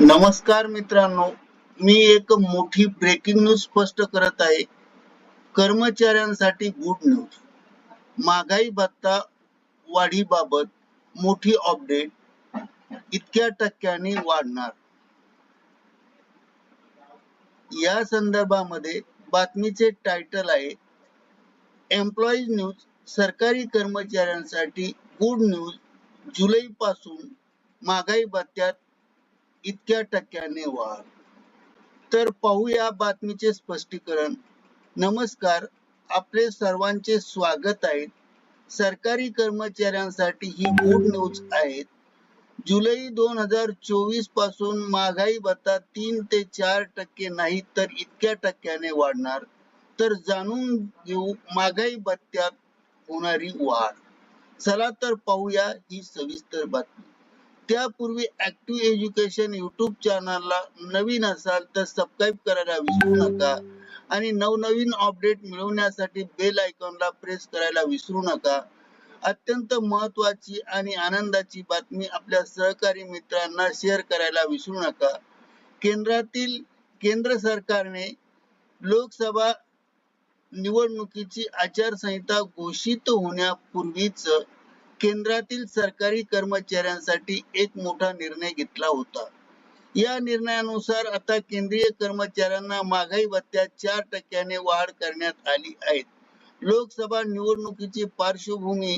नमस्कार मित्रांनो मी एक मोठी ब्रेकिंग न्यूज स्पष्ट करत आहे. कर्मचाऱ्यांसाठी गुड न्यूज महागाई भत्ता वाढीबाबत मोठी अपडेट इतक्या टक्क्यांनी वाढणार. या संदर्भामध्ये बातमीचे टायटल आहे एम्प्लॉईज न्यूज सरकारी कर्मचाऱ्यांसाठी गुड न्यूज जुलै पासून महागाई भत्त्यात इतक्या टक्क्याने वाढ. तर पाहूया बातमीचे स्पष्टीकरण. नमस्कार आपले सर्वांचे स्वागत आहे. सरकारी कर्मचाऱ्यांसाठी ही गुड न्यूज आहेत जुलै दोन हजार चोवीसपासून महागाई भत्ता तीन ते चार टक्के नाही तर इतक्या टक्क्याने वाढणार. तर जाणून घेऊ महागाई भत्त्यात होणारी वाढ. चला तर पाहूया ही सविस्तर बातमी. त्यापूर्वी ऍक्टिव्ह एज्युकेशन युट्यूब चॅनलला नवीन असाल तर सबस्क्राईब करायला विसरू नका. आणि नवनवीन अपडेट मिळवण्यासाठी बेल आयकॉनला प्रेस करायला विसरू नका. अत्यंत महत्वाची आणि आनंदाची बातमी आपल्या सहकारी मित्रांना शेअर करायला विसरू नका. केंद्रातील केंद्र सरकारने लोकसभा निवडणुकीची आचारसंहिता घोषित होण्यापूर्वीच केंद्रातील सरकारी कर्मचाऱ्यांसाठी एक मोठा निर्णय घेतला होता. या निर्णयानुसार आता केंद्रीय कर्मचाऱ्यांना महागाई भत्त्यात चार टक्क्याने वाढ करण्यात आली आहे. लोकसभा निवडणुकीची पार्श्वभूमी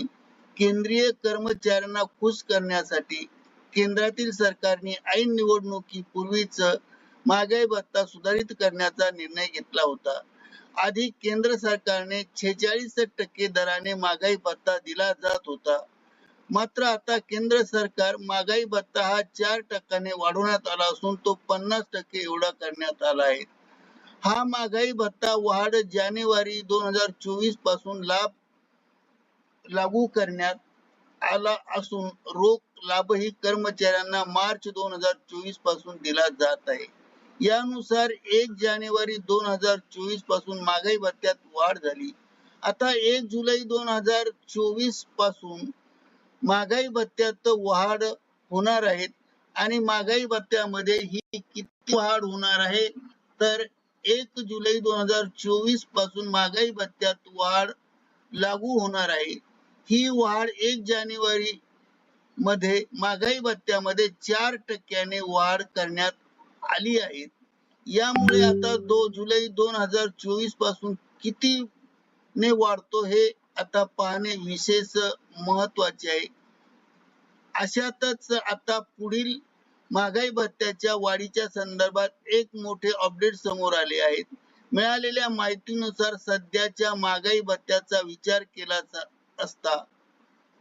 केंद्रीय कर्मचाऱ्यांना खुश करण्यासाठी केंद्रातील सरकारने ऐन निवडणुकीपूर्वीच महागाई भत्ता सुधारित करण्याचा निर्णय घेतला होता. आधी केंद्र सरकारने छेचाळीस टक्के दराने महागाई भत्ता दिला जात होता. मात्र आता केंद्र सरकार महागाई भत्ता हा चार टक्क्याने वाढवण्यात आला असून तो पन्नास टक्के एवढा करण्यात आला आहे. हा महागाई भत्ता वाढ जानेवारी दोन हजार चोवीसपासून लाभ लागू करण्यात आला असून रोख लाभही कर्मचाऱ्यांना मार्च दोन हजार चोवीसपासून दिला जात आहे. यानुसार एक जानेवारी दोन हजार चोवीसपासून महागाई भत्त्यात वाढ झाली. आता एक जुलै दोन हजार चोवीसपासून महागाई भत्त्यात वाढ होणार आहेत आणि महागाई भत्त्यामध्ये ही किती वाढ होणार आहे? तर एक जुलै दोन हजार चोवीसपासून महागाई भत्त्यात वाढ लागू होणार आहे. ही वाढ एक जानेवारी मध्ये महागाई भत्त्यामध्ये चार टक्क्याने वाढ करण्यात आली आहे. यामुळे आता दो जुलै दोन हजार चोवीसपासून किती ने वाढतो हे आता पाहणे विशेष महत्त्वाचे आहे. अशातच आता पुढील महागाई भत्त्याच्या वाढीच्या संदर्भात एक मोठे अपडेट समोर आले आहेत. मिळालेल्या माहितीनुसार सध्याच्या महागाई भत्त्याचा विचार केला असता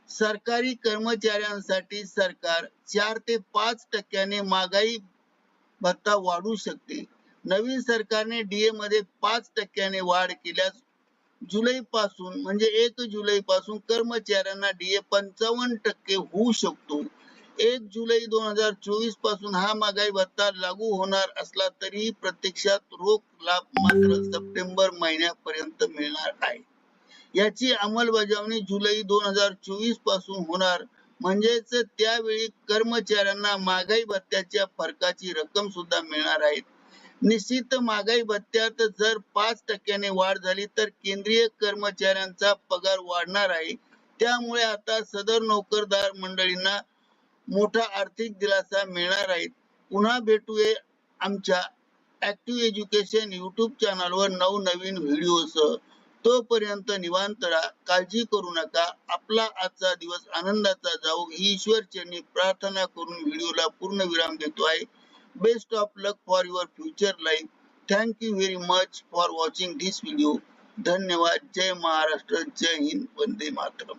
सरकारी कर्मचाऱ्यांसाठी सरकार चार ते पाच टक्क्याने महागाई भत्ता वाढू शकते. नवीन सरकारने डीए मध्ये पाच टक्क्याने वाढ केल्यास जुलै पासून म्हणजे एक जुलै पासून कर्मचाऱ्यांना डीए पंचावन्न टक्के होऊ शकतो. एक जुलै दोन हजार चोवीसपासून हा महागाई भत्ता लागू होणार असला तरी प्रत्यक्षात रोख लाभ मात्र सप्टेंबर महिन्यापर्यंत मिळणार आहे. याची अंमलबजावणी जुलै दोन हजार चोवीसपासून होणार. म्हणजेच त्यावेळी कर्मचाऱ्यांना महागाई भत्त्याच्या फरकाची रक्कम सुद्धा मिळणार आहे. निश्चित महागाई भत्त्यात जर पाच टक्क्याने वाढ झाली तर केंद्रीय कर्मचाऱ्यांचा पगार वाढणार आहे. त्यामुळे आता सदर नोकरदार मंडळींना मोठा आर्थिक दिलासा मिळणार आहे. पुन्हा भेटूया आमच्या ऍक्टिव्ह एज्युकेशन युट्यूब चॅनलवर नवनवीन व्हिडिओसह तोपर्यंत निवांत राहा काळजी करू नका. आपला आजचा दिवस आनंदाचा जाऊ ही ईश्वर चरणी प्रार्थना करून व्हिडिओला पूर्ण विराम देतो आहे. best of luck for your future life thank you very much for watching this video धन्यवाद जय महाराष्ट्र जय हिंद वंदे मातरम